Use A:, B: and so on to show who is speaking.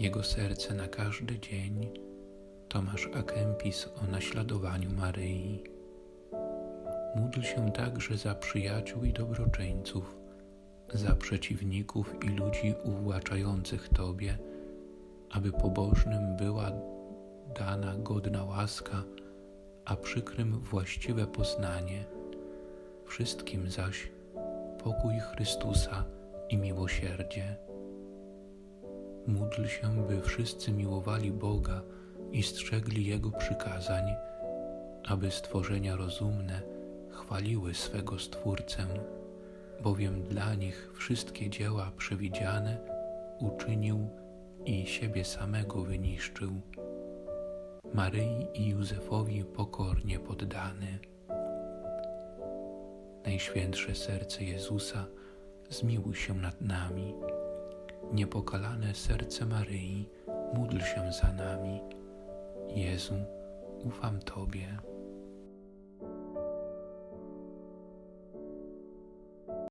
A: Jego serce na każdy dzień, Tomasz A. Kempis o naśladowaniu Maryi. Módl się także za przyjaciół i dobroczyńców, za przeciwników i ludzi uwłaczających Tobie, aby pobożnym była dana godna łaska, a przykrym właściwe poznanie. Wszystkim zaś pokój Chrystusa i miłosierdzie. Módl się, by wszyscy miłowali Boga i strzegli Jego przykazań, aby stworzenia rozumne chwaliły swego Stwórcę, bowiem dla nich wszystkie dzieła przewidziane uczynił i siebie samego wyniszczył. Maryi i Józefowi pokornie poddany. Najświętsze serce Jezusa, zmiłuj się nad nami. Niepokalane serce Maryi, módl się za nami. Jezu, ufam Tobie.